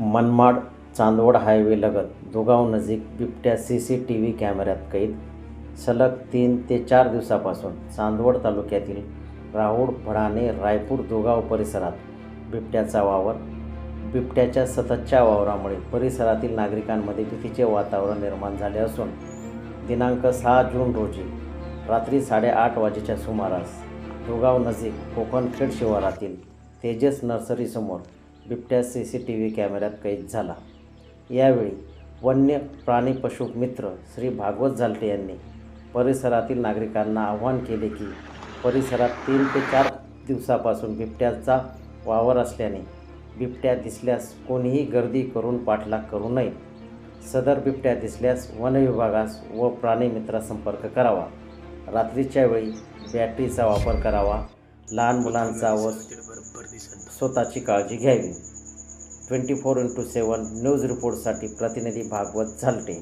मनमाड चांदवड हायवेलगत दुगावनजीक दुगाव नजीक बिबट्या C C T V कॅमेऱ्यात कैद सलग तीन ते चार दिवसापासून चांदवड तालुक्यातील राहुड भडाणे रायपूर दुगाव परिसरात बिबट्याचा वावर बिबट्याच्या सततच्या वावरामुळे परिसरातील नागरिकांमध्ये भीतीचे वातावरण निर्माण झाले असून दिनांक सहा जून रोजी रात्री साडेआठ वाजेच्या सुमारास दुगाव नजीक कोकणखेड शिवारातील तेजस नर्सरीसमोर बिबट्या सी सी टी व्ही कॅमेऱ्यात कैद झाला. यावेळी वन्य प्राणी पशु मित्र श्री भागवत झालटे यांनी परिसरातील नागरिकांना आवाहन केले की परिसरात तीन ते चार दिवसापासून बिबट्याचा वावर असल्याने बिबट्या दिसल्यास कोणीही गर्दी करून पाठलाग करू नये. सदर बिबट्या दिसल्यास वन विभागास व प्राणीमित्रास संपर्क करावा. रात्रीच्या वेळी बॅटरीचा वापर करावा. लहान मुलांचा व स्वतःची काळजी घ्यावी. Twenty four into seven news रिपोर्टसाठी प्रतिनिधी भागवत झालटे.